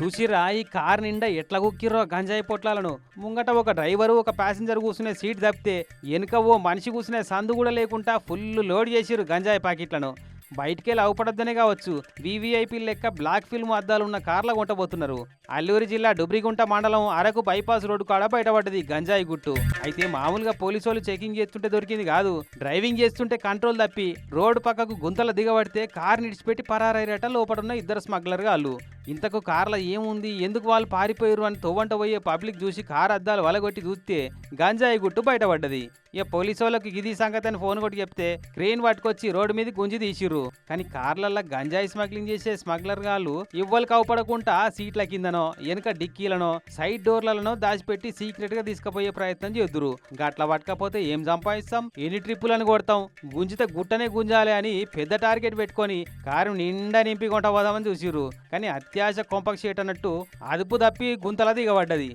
చూసిరా ఈ కార్ నిండా ఎట్లా కుక్కిర్రో గంజాయి పొట్లాలను. ముంగట ఒక డ్రైవరు ఒక ప్యాసింజర్ కూర్చునే సీట్ తప్పితే వెనుక ఓ మనిషి కూర్చునే సందు కూడా లేకుండా ఫుల్ లోడ్ చేసిర్రు గంజాయి ప్యాకెట్లను. బయటికెళ్ళి అవపడద్దనే కావచ్చు. వివిఐపీ లెక్క బ్లాక్ ఫిల్మ్ అద్దాలు ఉన్న కార్ల కొంటబోతున్నారు అల్లూరి జిల్లా డుబ్రిగుంట మండలం అరకు బైపాస్ రోడ్డు కాడ బయటపడ్డది గంజాయి గుట్టు. అయితే మామూలుగా పోలీసు వాళ్ళు చెకింగ్ చేస్తుంటే దొరికింది కాదు. డ్రైవింగ్ చేస్తుంటే కంట్రోల్ తప్పి రోడ్డు పక్కకు గుంతలు దిగబడితే కార్ నిడిచిపెట్టి పరారైరట లోపడున్న ఇద్దరు స్మగ్లర్ వాళ్ళు ఇంతకు కార్లో ఏముంది? ఎందుకు వాళ్ళు పారిపోయారు అని తొవ్వంట పోయే పబ్లిక్ చూసి కార్ అద్దాలు వలగొట్టి చూస్తే గంజాయి గుట్టు బయటపడ్డది. ఇక పోలీసు వాళ్ళకి ఇది సంగతి అని ఫోన్ కొట్టి చెప్తే క్రేన్ పట్టుకొచ్చి రోడ్డు మీద గుంజి తీసిర్రు. కానీ కార్లల్లో గంజాయి స్మగ్లింగ్ చేసే స్మగ్లర్ గాళ్ళు ఇవ్వలు అవపడకుండా సీట్ల కిందనో వెనక డిక్కీలనో సైడ్ డోర్లలోనో దాచిపెట్టి సీక్రెట్గా తీసుకుపోయే ప్రయత్నం చేద్దురు. గట్ల పట్టకపోతే ఏం సంపాదిస్తాం? ఎన్ని ట్రిప్పులను కొడతాం? గుంజితే గుట్టనే గుంజాలి అని పెద్ద టార్గెట్ పెట్టుకొని కారు నిండా నింపి కొంట పోదామని చూసిర్రు. కానీ అత్యాశ కొంపక అన్నట్టు అదుపు తప్పి గుంతల దిగబడ్డది.